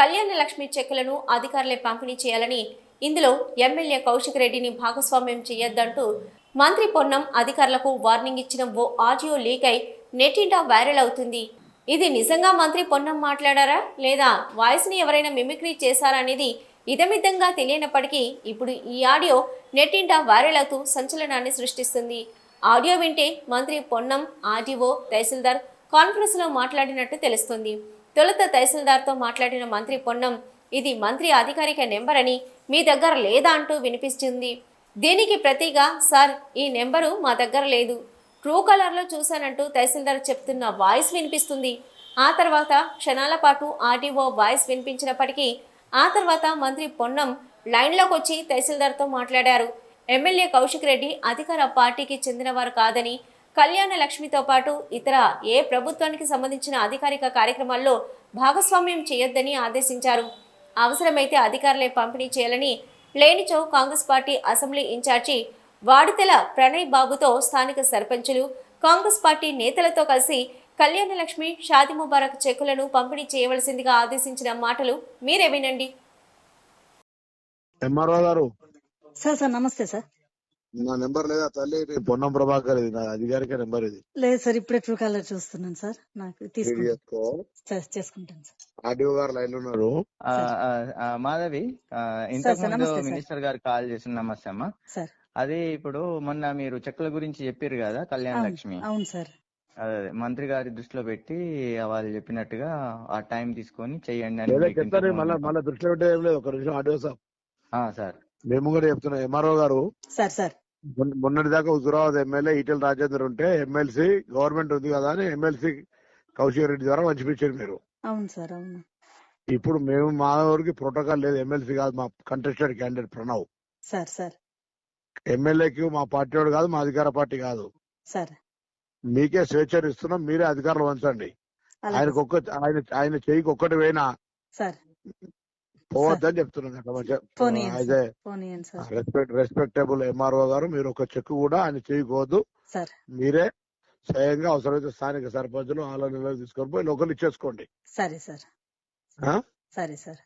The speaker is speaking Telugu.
కళ్యాణ లక్ష్మి చెక్కులను అధికారులే పంపిణీ చేయాలని ఇందులో ఎమ్మెల్యే కౌశిక్ రెడ్డిని భాగస్వామ్యం చేయొద్దంటూ మంత్రి పొన్నం అధికారులకు వార్నింగ్ ఇచ్చిన ఓ ఆడియో లీక్ అయి నెట్టింట వైరల్ అవుతుంది. ఇది నిజంగా మంత్రి పొన్నం మాట్లాడారా? లేదా వాయిస్ని ఎవరైనా మిమిక్రీ చేశారా అనేది ఇదమిద్దంగా తెలియనప్పటికీ ఇప్పుడు ఈ ఆడియో నెట్టింట వైరల్ అవుతూ సంచలనాన్ని సృష్టిస్తుంది. ఆడియో వింటే మంత్రి పొన్నం ఆర్డీఓ తహసీల్దార్ కాన్ఫరెన్స్లో మాట్లాడినట్టు తెలుస్తుంది. తొలుత తహసీల్దార్తో మాట్లాడిన మంత్రి పొన్నం ఇది మంత్రి అధికారిక నెంబర్ అని మీ దగ్గర లేదా? అంటూ వినిపిస్తుంది. దీనికి ప్రతిగా సార్ ఈ నెంబరు మా దగ్గర లేదు. ట్రూ కలర్లో చూశానంటూ తహసీల్దార్ చెప్తున్న వాయిస్ వినిపిస్తుంది. ఆ తర్వాత క్షణాల పాటు ఆర్టీఓ వాయిస్ వినిపించినప్పటికీ ఆ తర్వాత మంత్రి పొన్నం లైన్లోకి వచ్చి తహసీల్దార్తో మాట్లాడారు. ఎమ్మెల్యే కౌశిక్ రెడ్డి అధికార పార్టీకి చెందినవారు కాదని కళ్యాణ లక్ష్మితో పాటు ఇతర ఏ ప్రభుత్వానికి సంబంధించిన అధికారిక కార్యక్రమాల్లో భాగస్వామ్యం చేయొద్దని ఆదేశించారు. అవసరమైతే అధికారులే పంపిణీ చేయాలని లేనిచో Congress party assembly incharge Vaditela Pranay బాబుతో స్థానిక సర్పంచులు కాంగ్రెస్ పార్టీ నేతలతో కలిసి కళ్యాణ లక్ష్మి షాది ముబారక్ చెక్కులను పంపిణీ చేయవలసిందిగా ఆదేశించిన మాటలు మీరే వినండి. ఎంఆర్ఓ గారు. సార్ సార్ నమస్తే సార్. నా నెంబర్ లేదా తల్లి? పొన్నం ప్రభాకర్ ఇది నా అధికారిక నెంబర్ ఇది. లేదు సార్ ఇప్పుడే ట్రూ కాలర్ చూస్తున్నాను సార్. నాకు చేసుకుంటాను సార్. ఆర్డీఓ గారు లైన్ ఉన్నారు. ఆ, ఆ, ఆ, మాధవి ఆ, సార్, ఇంతకు సార్, ముందు నమస్తే, సార్. మినిస్టర్ గారు కాల్ చేసిన నమస్తే అమ్మా. సార్. అది ఇప్పుడు మొన్న మీరు చెక్కుల గురించి చెప్పారు కదా కళ్యాణ అవును లక్ష్మి. అవును సార్. అదే అదే, మంత్రి గారి దృష్టిలో పెట్టి వాళ్ళు చెప్పినట్టుగా ఆ టైం తీసుకొని చెయ్యండి అని మళ్ళీ మళ్ళీ దృష్టిలో పెట్టే లేదు ఒక నిమిషం ఆర్డీఓ సార్ ఆ, సార్. మేము కూడా చెప్తున్నాం ఎంఆర్ఓ గారు సార్ సార్. మొన్న- మొన్నటి దాకా హుజురాబాద్ ఎమ్మెల్యే ఈటెల రాజేందర్ ఉంటే ఎమ్మెల్సీ గవర్నమెంట్ ఉంది కదా అని ఎమ్మెల్సీ కౌశిక్ రెడ్డి ద్వారా పంచిపించారు మీరు. అవును సార్ అవును. ఇప్పుడు మేము మా ఊరికి ప్రోటోకాల్ లేదు ఎమ్మెల్సీ కాదు మా contested candidate Pranav. Sir sir. ఎమ్మెల్యేకి మా పార్టీ వాడు కాదు మా అధికార పార్టీ కాదు. సార్. మీకే స్వేచ్ఛను ఇస్తున్నాం మీరే అధికారులు వంచండి ఆయనకు ఒక్క ఆయన ఆయన చెయ్యికి ఒక్కటి పోయినా సార్. పోవద్దని చెప్తున్నాను రెస్పెక్టబుల్ ఎంఆర్ఓ గారు మీరు ఒక చెక్ కూడా ఆయన చేయకూడదు. సార్. మీరే స్వయంగా అవసరమైతే స్థానిక సర్పంచులు ఆలో నిలవ తీసుకొని పోయి లోకల్ ఇచ్చేసుకోండి. సరే సార్? సరే సార్.